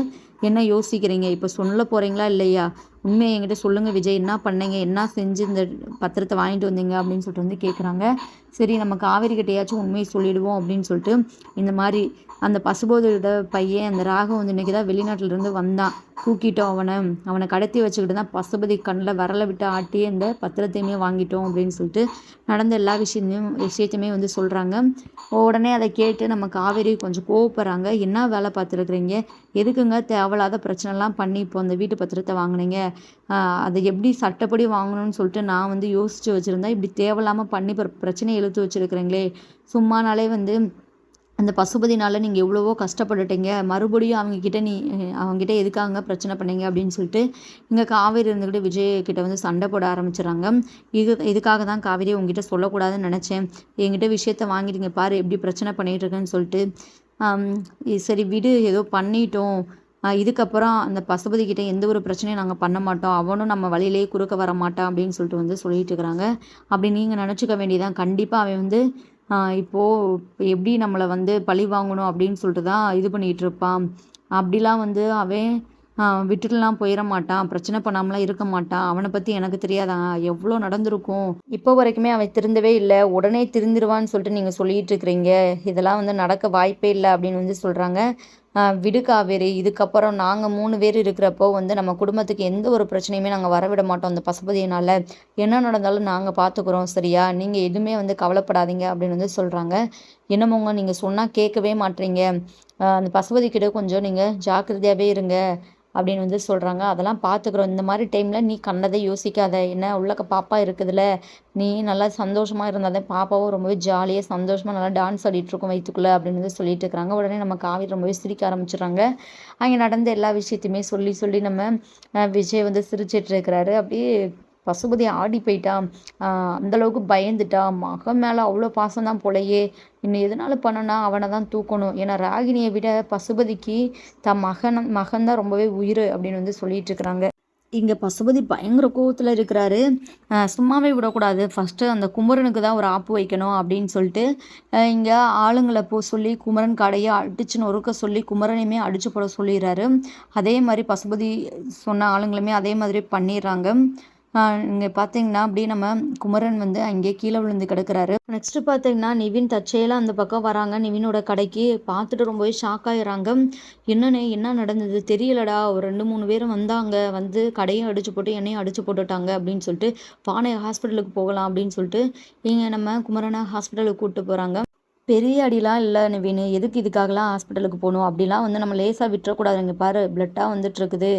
என்ன யோசிக்கிறீங்க? இப்போ சொல்ல போகிறீங்களா இல்லையா? உண்மையை என்கிட்ட சொல்லுங்கள் விஜய் என்ன பண்ணீங்க? என்ன செஞ்சு இந்த பத்திரத்தை வாங்கிட்டு வந்தீங்க அப்படின்னு சொல்லிட்டு வந்து கேட்குறாங்க சரி நம்ம காவேரி கிட்டையாச்சும் உண்மையை சொல்லிடுவோம் அப்படின்னு சொல்லிட்டு இந்த மாதிரி அந்த பசுபோதோட பையன் அந்த ராகம் வந்து இன்றைக்கி தான் வெளிநாட்டிலேருந்து வந்தான். தூக்கிட்டோம் அவனை. அவனை கடத்தி வச்சுக்கிட்டு தான் பசுபதி கண்ணில் வரலை விட்டு ஆட்டி அந்த பத்திரத்தையுமே வாங்கிட்டோம் அப்படின்னு சொல்லிட்டு நடந்த எல்லா விஷயத்தையும் விஷயத்தையுமே வந்து சொல்கிறாங்க உடனே அதை கேட்டு நம்ம காவேரி கொஞ்சம் கோவப்படுறாங்க. என்ன வேலை பார்த்துருக்குறீங்க? எதுக்குங்க தேவையில்லாத பிரச்சனைலாம் பண்ணி இப்போ அந்த வீட்டு பத்திரத்தை வாங்கினீங்க? அதை எப்படி சட்டப்படி வாங்கணும்னு சொல்லிட்டு நான் வந்து யோசித்து வச்சுருந்தேன். இப்படி தேவையில்லாமல் பண்ணி பிரச்சனையை இழுத்து வச்சுருக்குறீங்களே. சும்மானாலே வந்து அந்த பசுபதினால நீங்கள் எவ்வளவோ கஷ்டப்பட்டுட்டீங்க. மறுபடியும் அவங்கக்கிட்ட நீ அவங்ககிட்ட எதுக்காக பிரச்சனை பண்ணீங்க அப்படின்னு சொல்லிட்டு இங்கே காவேரி இருந்துக்கிட்டு விஜய்கிட்ட வந்து சண்டை போட ஆரம்பிச்சிடறாங்க. இது இதுக்காக தான் காவேரி உங்ககிட்ட சொல்லக்கூடாதுன்னு நினச்சேன். என்கிட்ட விஷயத்த வாங்கிட்டீங்க பாரு எப்படி பிரச்சனை பண்ணிகிட்டு இருக்கேன்னு சொல்லிட்டு சரி விடு ஏதோ பண்ணிட்டோம். இதுக்கப்புறம் அந்த பசுபதி கிட்ட எந்த ஒரு பிரச்சனையும் நாங்கள் பண்ண மாட்டோம். அவனும் நம்ம வழியிலேயே குறுக்க வர மாட்டான் அப்படின்னு சொல்லிட்டு வந்து சொல்லிட்டு இருக்கிறாங்க. அப்படி நீங்கள் நினச்சிக்க வேண்டியதான் கண்டிப்பாக அவன் வந்து இப்போது எப்படி நம்மளை வந்து பழி வாங்கணும் அப்படின்னு சொல்லிட்டு தான் இது பண்ணிகிட்டு இருப்பான். அப்படிலாம் வந்து அவன் விட்டுட்டுலாம் போயிட மாட்டான் பிரச்சனை பண்ணாமலாம் இருக்க மாட்டான். அவனை பற்றி எனக்கு தெரியாதா? எவ்வளோ நடந்திருக்கும்? இப்போ வரைக்குமே அவன் திருந்தவே இல்லை. உடனே திருந்திருவான்னு சொல்லிட்டு நீங்கள் சொல்லிட்டு இருக்கிறீங்க. இதெல்லாம் வந்து நடக்க வாய்ப்பே இல்லை அப்படின்னு வந்து சொல்கிறாங்க விடு காவேரி. இதுக்கப்புறம் நாங்கள் மூணு பேர் இருக்கிறப்போ வந்து நம்ம குடும்பத்துக்கு எந்த ஒரு பிரச்சனையுமே நாங்கள் வரவிட மாட்டோம் அந்த பசுபதியினால். என்ன நடந்தாலும் நாங்கள் பார்த்துக்குறோம் சரியா? நீங்கள் எதுவுமே வந்து கவலைப்படாதீங்க அப்படின்னு வந்து சொல்கிறாங்க என்னமோங்க நீங்கள் சொன்னால் கேட்கவே மாட்டீங்க. அந்த பசுபதி கிட்ட கொஞ்சம் நீங்கள் ஜாக்கிரதையாகவே இருங்க. அப்படின்னு வந்து சொல்கிறாங்க அதெல்லாம் பார்த்துக்குறோம் இந்த மாதிரி டைமில் நீ கண்டதை யோசிக்காத. என்ன உள்ளக்க பாப்பா இருக்குதுல்ல. நீ நல்லா சந்தோஷமாக இருந்தால் தான் பாப்பாவும் ரொம்பவே ஜாலியாக சந்தோஷமாக நல்லா டான்ஸ் ஆடிட்டுருக்கோம் வயிற்றுக்குள்ளே அப்படின்னு வந்து சொல்லிட்டு இருக்கிறாங்க உடனே நம்ம காவிரி ரொம்பவே சிரிக்க ஆரம்பிச்சிடுறாங்க. அங்கே நடந்த எல்லா விஷயத்தையுமே சொல்லி சொல்லி நம்ம விஜய் வந்து சிரிச்சிட்டு இருக்கிறாரு. அப்படியே பசுபதி ஆடி போயிட்டான் அந்தளவுக்கு பயந்துட்டான் மகன் மேலே அவ்வளோ பாசம் தான் போலையே. இன்னும் எதனால பண்ணனா அவனை தான் தூக்கணும். ஏன்னா ராகினியை விட பசுபதிக்கு தன் மகன் மகன் தான் ரொம்பவே உயிர் அப்படின்னு வந்து சொல்லிட்டு இருக்கிறாங்க இங்கே பசுபதி பயங்கர கோவத்தில் இருக்கிறாரு. சும்மாவே விடக்கூடாது. ஃபஸ்ட்டு அந்த குமரனுக்கு தான் ஒரு ஆப்பு வைக்கணும் அப்படின்னு சொல்லிட்டு இங்கே ஆளுங்களை போ சொல்லி குமரன் கடையை அடிச்சு நொறுக்க சொல்லி குமரனையுமே அடிச்சு போட சொல்லிடுறாரு. அதே மாதிரி பசுபதி சொன்ன ஆளுங்களுமே அதே மாதிரி பண்ணிடுறாங்க. இங்கே பார்த்தீங்கன்னா அப்படியே நம்ம குமரன் வந்து அங்கே கீழே விழுந்து கிடக்குறாரு. நெக்ஸ்ட்டு பார்த்தீங்கன்னா நிவின் தற்செயலாக அந்த பக்கம் வராங்க. நிவினோட கடைக்கு பார்த்துட்டு ரொம்பவே ஷாக் ஆயிடுறாங்க. என்னன்னு என்ன நடந்தது? தெரியலடா. ஒரு ரெண்டு மூணு பேரும் வந்தாங்க. வந்து கடையும் அடிச்சு போட்டு என்னையும் அடிச்சு போட்டுட்டாங்க அப்படின்னு சொல்லிட்டு பானை ஹாஸ்பிட்டலுக்கு போகலாம் அப்படின்னு சொல்லிட்டு இங்கே நம்ம குமரனை ஹாஸ்பிட்டலுக்கு கூப்பிட்டு போகிறாங்க பெரிய அடிலாம் இல்லை நிவின். எதுக்கு இதுக்காகலாம் ஹாஸ்பிட்டலுக்கு போகணும்? அப்படிலாம் வந்து நம்ம லேசாக விட்டுறக்கூடாதுங்க. பாரு பிளட்டாக வந்துட்டுருக்குது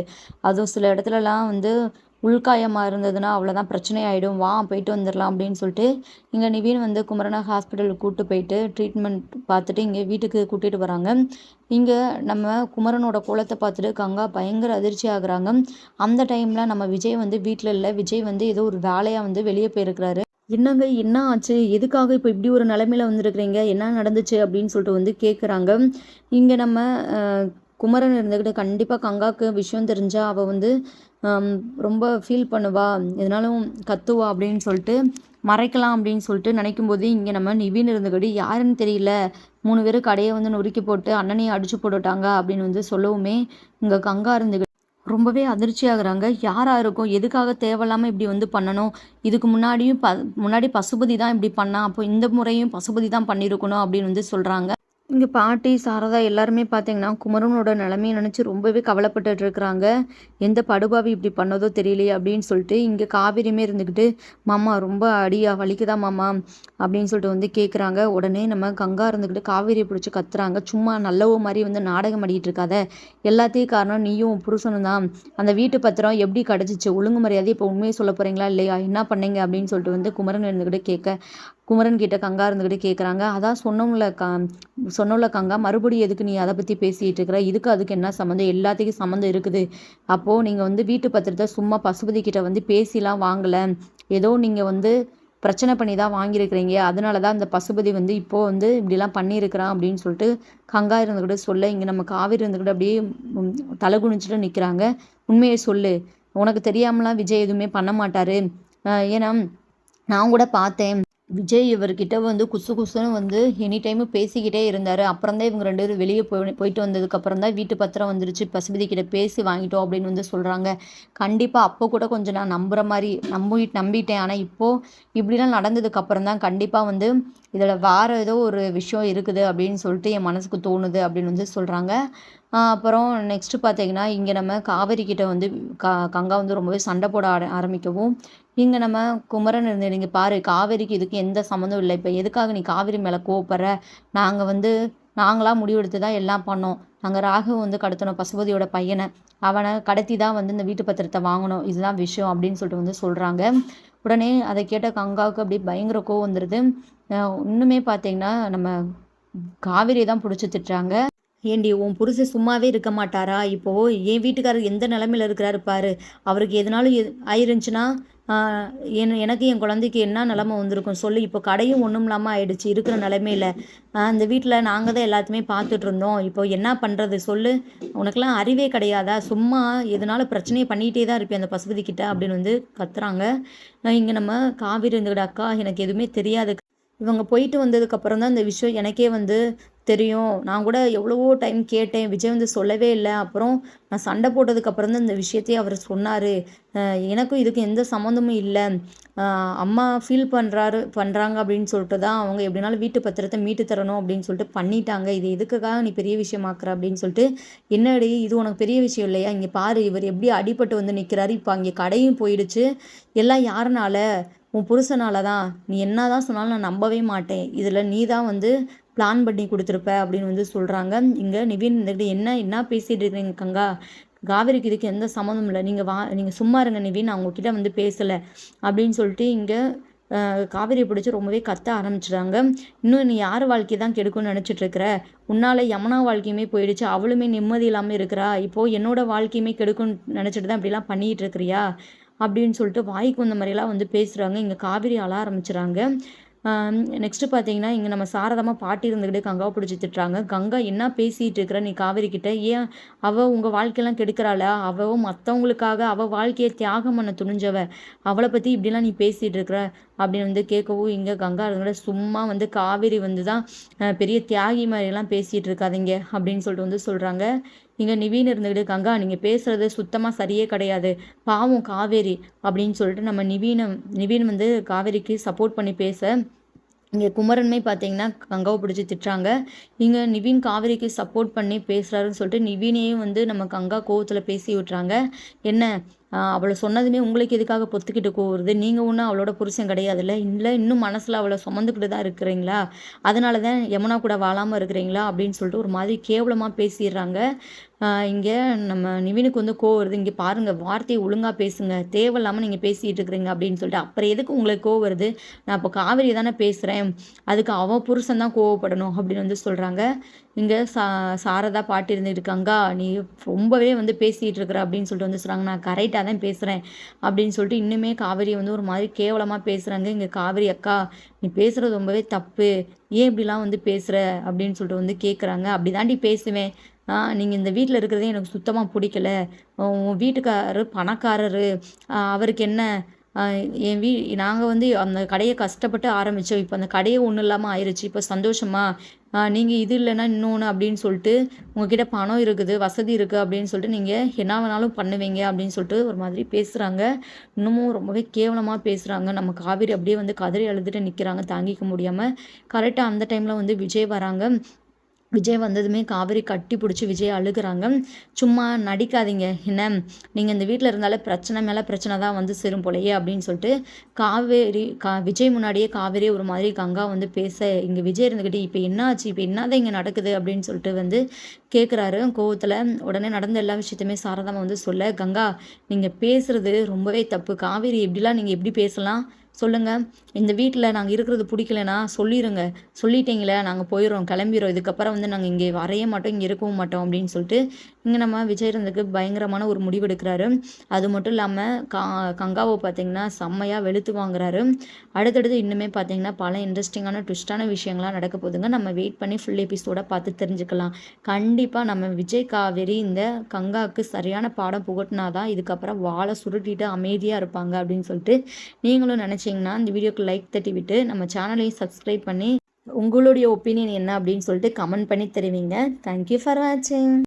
அதுவும் சில இடத்துலலாம் வந்து உள்காயமாக இருந்ததுன்னா அவ்வளோதான் பிரச்சனை ஆகிடும் வா போயிட்டு வந்துடலாம் அப்படின்னு சொல்லிட்டு இங்கே நிவீன் வந்து குமரனை ஹாஸ்பிட்டலுக்கு கூப்பிட்டு போயிட்டு ட்ரீட்மெண்ட் பார்த்துட்டு இங்கே வீட்டுக்கு கூட்டிகிட்டு வராங்க. இங்கே நம்ம குமரனோட கோலத்தை பார்த்துட்டு கங்கா பயங்கர அதிர்ச்சி ஆகுறாங்க. அந்த டைமில் நம்ம விஜய் வந்து வீட்டில் இல்லை. விஜய் வந்து ஏதோ ஒரு வேலையாக வந்து வெளியே போயிருக்கிறாரு. என்னங்க என்ன ஆச்சு? எதுக்காக இப்போ இப்படி ஒரு நிலமையில வந்திருக்கிறீங்க? என்ன நடந்துச்சு அப்படின்னு சொல்லிட்டு வந்து கேட்குறாங்க இங்கே நம்ம குமரன் இருந்துக்கிட்டு கண்டிப்பாக கங்காவுக்கு விஷயம் தெரிஞ்சால் அவள் வந்து ரொம்ப ஃபீல் பண்ணுவா. எதனாலும் கத்துவா அப்படின்னு சொல்லிட்டு மறைக்கலாம் அப்படின்னு சொல்லிட்டு நினைக்கும் போது இங்கே நம்ம நிவின் இருந்தபடி யாருன்னு தெரியல. மூணு பேரும் கடையை வந்து நொறுக்கி போட்டு அண்ணனையும் அடிச்சு போட்டுட்டாங்க அப்படின்னு வந்து சொல்லவுமே இங்கே கங்கா இருந்துக்கிட்டு ரொம்பவே அதிர்ச்சியாகிறாங்க. யாராக இருக்கும்? எதுக்காக தேவையில்லாமல் இப்படி வந்து பண்ணணும்? இதுக்கு முன்னாடியும் ப முன்னாடி பசுபதி தான் இப்படி பண்ணா அப்போ இந்த முறையும் பசுபதி தான் பண்ணியிருக்கணும் அப்படின்னு வந்து சொல்கிறாங்க இங்கே பாட்டி சாரதா எல்லாருமே பார்த்தீங்கன்னா குமரனோட நிலமையை நினச்சி ரொம்பவே கவலைப்பட்டுட்டு இருக்கிறாங்க. எந்த படுபாவி இப்படி பண்ணதோ தெரியலையே அப்படின்னு சொல்லிட்டு இங்கே காவிரியுமே இருந்துக்கிட்டு மாமா ரொம்ப அடியா வலிக்குதா மாமா? அப்படின்னு சொல்லிட்டு வந்து கேட்குறாங்க உடனே நம்ம கங்கா இருந்துக்கிட்டு காவிரியை பிடிச்சி கத்துறாங்க. சும்மா நல்லவோ மாதிரி வந்து நாடகம் அடிக்கிட்டு இருக்காத. எல்லாத்தையும் காரணம் நீயும் புருஷனும் தான். அந்த வீட்டு பத்திரம் எப்படி கிடச்சிச்சு? ஒழுங்கு மரியாதை இப்போ உண்மையை சொல்ல போகிறீங்களா இல்லையா? என்ன பண்ணீங்க? அப்படின்னு சொல்லிட்டு வந்து குமரன் இருந்துக்கிட்டு கேட்க குமரன் கிட்ட கங்கா இருந்துக்கிட்டு கேட்குறாங்க அதான் சொன்னோம்ல கா சொன்னோம்ல கங்கா மறுபடியும் எதுக்கு நீ அதை பற்றி பேசிகிட்டு இருக்கிற? இதுக்கு அதுக்கு என்ன சம்மந்தம் எல்லாத்துக்கும் சம்மந்தம் இருக்குது. அப்போது நீங்கள் வந்து வீட்டு பத்திரத்தை சும்மா பசுபதி கிட்ட வந்து பேசிலாம் வாங்கலை. ஏதோ நீங்கள் வந்து பிரச்சனை பண்ணி தான் வாங்கியிருக்கிறீங்க. அதனால தான் அந்த பசுபதி வந்து இப்போது வந்து இப்படிலாம் பண்ணியிருக்கிறான் அப்படின்னு சொல்லிட்டு கங்கா இருந்துக்கிட்ட சொல்ல இங்கே நம்ம காவிரி இருந்துக்கிட்ட அப்படியே தலை குனிச்சிட்டு நிற்கிறாங்க உண்மையை சொல்லு. உனக்கு தெரியாமலாம் விஜய் எதுவுமே பண்ண மாட்டார். ஏன்னா நான் கூட பார்த்தேன். விஜய் இவர்கிட்ட வந்து குசு குசுன்னு வந்து எனி டைமும் பேசிக்கிட்டே இருந்தார். அப்புறம் தான் இவங்க ரெண்டு பேரும் வெளியே போய் போயிட்டு வந்ததுக்கப்புறம் தான் வீட்டு பத்திரம் வந்துருச்சு. பசுபதி கிட்ட பேசி வாங்கிட்டோம் அப்படின்னு வந்து சொல்கிறாங்க கண்டிப்பாக அப்போ கூட கொஞ்சம் நான் நம்புகிற மாதிரி நம்பி நம்பிட்டேன். ஆனால் இப்போது இப்படிலாம் நடந்ததுக்கப்புறம் தான் கண்டிப்பாக வந்து இதில் வேறு ஏதோ ஒரு விஷயம் இருக்குது அப்படின்னு சொல்லிட்டு என் மனசுக்கு தோணுது அப்படின்னு வந்து சொல்கிறாங்க அப்புறம் நெக்ஸ்ட்டு பார்த்தீங்கன்னா இங்கே நம்ம காவேரி கிட்ட வந்து க கங்கா வந்து ரொம்பவே சண்டை போட ஆரம்பிக்கவும் இங்கே நம்ம குமரன் இருந்து நீங்கள் பாரு காவேரிக்கு இதுக்கு எந்த சம்மந்தம் இல்லை. இப்போ எதுக்காக நீ காவேரி மேலே கோவப்படுற? நாங்கள் வந்து நாங்களாக முடிவெடுத்து தான் எல்லாம் பண்ணோம். நாங்கள் ராகு வந்து கடத்தணும் பசுபதியோட பையனை. அவனை கடத்தி தான் வந்து இந்த வீட்டு பத்திரத்தை வாங்கணும். இதுதான் விஷயம் அப்படின்னு சொல்லிட்டு வந்து சொல்கிறாங்க உடனே அதை கேட்ட கங்காவுக்கு அப்படியே பயங்கர கோவம் வந்துடுது இன்னுமே பார்த்தீங்கன்னா நம்ம காவேரியை தான் பிடிச்சி திட்டுறாங்க. ஏண்டி உன் புருஷன் சும்மாவே இருக்க மாட்டாரா? இப்போது என் வீட்டுக்காரர் எந்த நிலமையில இருக்கிறாரு பாரு. அவருக்கு எதனாலும் ஆயிருந்துச்சுன்னா என் எனக்கு என் குழந்தைக்கு என்ன நிலமை வந்திருக்கும் சொல்லு. இப்போ கடையும் ஒன்றும் இல்லாமல் ஆயிடுச்சு இருக்கிற நிலமையில. அந்த வீட்டில் நாங்கள் தான் எல்லாத்தையுமே பார்த்துட்டு இருந்தோம். இப்போ என்ன பண்ணுறது சொல்லு. உனக்கெல்லாம் அறிவே கிடையாதா? சும்மா எதனாலும் பிரச்சனையை பண்ணிகிட்டே தான் இருப்பேன் அந்த பசுபதி கிட்ட அப்படின்னு வந்து கத்துறாங்க. இங்கே நம்ம காவிரி இருந்துக்கிட்ட அக்கா எனக்கு எதுவுமே தெரியாது. இவங்க போயிட்டு வந்ததுக்கப்புறம் தான் இந்த விஷயம் எனக்கே வந்து தெரியும். நான் கூட எவ்வளவோ டைம் கேட்டேன். விஜய் வந்து சொல்லவே இல்லை. அப்புறம் நான் சண்டை போட்டதுக்கப்புறம் தான் இந்த விஷயத்தையே அவர் சொன்னார். எனக்கும் இதுக்கு எந்த சம்மந்தமும் இல்லை. அம்மா ஃபீல் பண்ணுறாரு பண்ணுறாங்க அப்படின்னு சொல்லிட்டு தான் அவங்க எப்படினாலும் வீட்டு பத்திரத்தை மீட்டு தரணும் அப்படின்னு சொல்லிட்டு பண்ணிட்டாங்க. இது எதுக்காக நீ பெரிய விஷயமாக்குற அப்படின்னு சொல்லிட்டு என்னடி இது உனக்கு பெரிய விஷயம் இல்லையா? இங்கே பாரு இவர் எப்படி அடிபட்டு வந்து நிற்கிறாரு இப்போ அங்கே கடையும் போயிடுச்சு. எல்லாம் யாருனால? உன் புருஷனால தான். நீ என்ன தான் சொன்னாலும் நான் நம்பவே மாட்டேன். இதில் நீ தான் வந்து பிளான் பண்ணி கொடுத்துருப்ப அப்படின்னு வந்து சொல்கிறாங்க இங்கே நிவின் இந்த என்ன என்ன பேசிகிட்டு இருக்கீங்க கங்கா? காவிரிக்கு இதுக்கு எந்த சம்மந்தம் இல்லை. நீங்கள் வா நீங்கள் சும்மா இருங்க நிவின் நான் உங்ககிட்ட வந்து பேசலை அப்படின்னு சொல்லிட்டு இங்கே காவிரியை பிடிச்சி ரொம்பவே கத்த ஆரம்பிச்சிட்டாங்க. இன்னும் நீ யார் வாழ்க்கை தான் கெடுக்கும்னு நினச்சிட்டு இருக்கிற? உன்னால் யமுனா வாழ்க்கையுமே போயிடுச்சு. அவளுமே நிம்மதி இல்லாமல் இருக்கிறா. இப்போது என்னோட வாழ்க்கையுமே கெடுக்கும்னு நினச்சிட்டு தான் இப்படிலாம் பண்ணிகிட்டு இருக்கிறியா? அப்படின்னு சொல்லிட்டு வாய்க்கு வந்த மாதிரிலாம் வந்து பேசுகிறாங்க இங்கே காவிரி அழ ஆரம்பிச்சிறாங்க. நெக்ஸ்ட்டு பார்த்தீங்கன்னா இங்கே நம்ம சாரதமாக பாட்டி இருந்துக்கிட்டே கங்காவை பிடிச்சி திட்டுறாங்க. கங்கா என்ன பேசிகிட்டு இருக்கிற நீ காவேரி கிட்ட? ஏன் அவள் உங்கள் வாழ்க்கையெல்லாம் கெடுக்கிறாள? அவள் மற்றவங்களுக்காக அவள் வாழ்க்கையை தியாகம் பண்ண துணிஞ்சவ. அவளை பற்றி இப்படிலாம் நீ பேசிகிட்டு இருக்கிற? அப்படின்னு வந்து கேட்கவும் இங்கே கங்கா இருந்துக்கிட்ட சும்மா வந்து காவேரி வந்து தான் பெரிய தியாகி மாதிரிலாம் பேசிகிட்டு இருக்காதிங்க அப்படின்னு சொல்லிட்டு வந்து சொல்கிறாங்க இங்கே நிவீன் இருந்துக்கிட்டு கங்கா நீங்கள் பேசுகிறது சுத்தமாக சரியே கிடையாது. பாவம் காவேரி அப்படின்னு சொல்லிட்டு நம்ம நிவீனை நிவீன் வந்து காவேரிக்கு சப்போர்ட் பண்ணி பேச இங்கே குமரன்மை பார்த்தீங்கன்னா கங்காவை பிடிச்சி திட்டுறாங்க. இங்கே நிவின் காவேரிக்கு சப்போர்ட் பண்ணி பேசுகிறாருன்னு சொல்லிட்டு நிவீனையும் வந்து நம்ம கங்கா கோவத்தில் பேசி விட்றாங்க என்ன? அவளை சொன்னதுமே உங்களுக்கு எதுக்காக பொத்துக்கிட்டு போகிறது நீங்கள் ஒன்றும் அவளோட புருஷன் கிடையாதுல்ல. இல்லை இன்னும் மனசில் அவளை சுமந்துக்கிட்டு தான் இருக்கிறீங்களா? அதனால தான் யமுனா கூட வாழாமல் இருக்கிறீங்களா? அப்படின்னு சொல்லிட்டு ஒரு மாதிரி கேவலமாக பேசிடுறாங்க. இங்கே நம்ம நிவினுக்கு வந்து கோவம் வருது. இங்கே பாருங்கள் வார்த்தையை ஒழுங்காக பேசுங்க. தேவையில்லாமல் நீங்கள் பேசிகிட்டு இருக்கிறீங்க அப்படின்னு சொல்லிட்டு அப்புறம் எதுக்கு உங்களுக்கு கோவம் வருது? நான் இப்போ காவேரி தானே பேசுகிறேன் அதுக்கு அவன் புருஷன் தான் கோவப்படணும் அப்படின்னு வந்து சொல்கிறாங்க இங்கே சா சாரதா பாட்டி இருந்துருக்காங்க நீ ரொம்பவே வந்து பேசிகிட்டு இருக்கிற அப்படின்னு சொல்லிட்டு வந்து சொல்கிறாங்க நான் கரெக்டாக தான் பேசுகிறேன் அப்படின்னு சொல்லிட்டு இன்னுமே காவேரி வந்து ஒரு மாதிரி கேவலமாக பேசுகிறாங்க இங்கே காவேரி அக்கா நீ பேசுகிறது ரொம்பவே தப்பு. ஏன் இப்படிலாம் வந்து பேசுகிற அப்படின்னு சொல்லிட்டு வந்து கேட்குறாங்க அப்படி தாண்டி பேசுவேன். நீங்கள் இந்த வீட்டில் இருக்கிறதே எனக்கு சுத்தமாக பிடிக்கல. உன் வீட்டுக்காரரு பணக்காரரு அவருக்கு என்ன என் வீ நாங்கள் வந்து அந்த கடையை கஷ்டப்பட்டு ஆரம்பித்தோம் இப்போ அந்த கடையே ஒன்றும் இல்லாமல் ஆயிடுச்சு இப்போ சந்தோஷமா நீங்கள் இது இல்லைன்னா இன்னொன்று அப்படின்னு சொல்லிட்டு உங்ககிட்ட பணம் இருக்குது வசதி இருக்குது அப்படின்னு சொல்லிட்டு நீங்கள் என்ன வேணாலும் பண்ணுவீங்க அப்படின்னு சொல்லிட்டு ஒரு மாதிரி பேசுகிறாங்க இன்னமும் ரொம்பவே கேவலமாக பேசுகிறாங்க நம்ம காவேரி அப்படியே வந்து கதறி அழுதுட்டு நிற்கிறாங்க தாங்கிக்க முடியாமல் கரெக்டாக அந்த டைமில் வந்து விஜய் வராங்க. விஜய் வந்ததுமே காவேரி கட்டி பிடிச்சி விஜய் அழுகிறாங்க. சும்மா நடிக்காதீங்க. என்ன? நீங்கள் இந்த வீட்டில் இருந்தாலே பிரச்சனை மேலே பிரச்சனை தான் வந்து சேரும் போலையே அப்படின்னு சொல்லிட்டு காவேரி கா விஜய் முன்னாடியே காவேரி ஒரு மாதிரி கங்கா வந்து பேச இங்கே விஜய் இருந்துக்கிட்டு இப்போ என்ன ஆச்சு இப்போ என்னதான் இங்கே நடக்குது அப்படின்னு சொல்லிட்டு வந்து கேட்குறாரு கோவத்தில் உடனே நடந்த எல்லா விஷயத்தையுமே சாரதாமா வந்து சொல்ல கங்கா நீங்கள் பேசுகிறது ரொம்பவே தப்பு. காவேரி எப்படிலாம் நீங்கள் எப்படி பேசலாம்? சொல்லுங்கள் இந்த வீட்டில் நாங்கள் இருக்கிறது பிடிக்கலனா சொல்லிடுங்க சொல்லிட்டீங்களே நாங்கள் போயிடுறோம் கிளம்பிடுறோம். இதுக்கப்புறம் வந்து நாங்கள் இங்கே வரைய மாட்டோம் இங்கே இருக்கவும் மாட்டோம் அப்படின்னு சொல்லிட்டு இங்கே நம்ம விஜயரந்துக்கு பயங்கரமான ஒரு முடிவு எடுக்கிறாரு. அது மட்டும் இல்லாமல் கா கங்காவை பார்த்தீங்கன்னா செம்மையாக வெளுத்து வாங்குறாரு. அடுத்தடுத்து இன்னுமே பார்த்தீங்கன்னா பல இன்ட்ரெஸ்டிங்கான ட்விஸ்டான விஷயங்கள்லாம் நடக்க போதுங்க நம்ம வெயிட் பண்ணி ஃபுல் எபிசோட பார்த்து தெரிஞ்சுக்கலாம். கண்டிப்பாக நம்ம விஜய் காவேரி இந்த கங்காவுக்கு சரியான பாடம் புகட்டினா தான் இதுக்கப்புறம் வாழை சுருட்டிட்டு அமைதியாக இருப்பாங்க அப்படின்னு சொல்லிட்டு நீங்களும் நினச்சிங்கன்னா இந்த வீடியோக்கு லைக் தட்டி விட்டு நம்ம சேனலையும் சப்ஸ்கிரைப் பண்ணி உங்களுடைய ஒப்பீனியன் என்ன அப்படின்னு சொல்லிட்டு கமெண்ட் பண்ணி தெரிவிங்க. தேங்க்யூ ஃபார் வாட்சிங்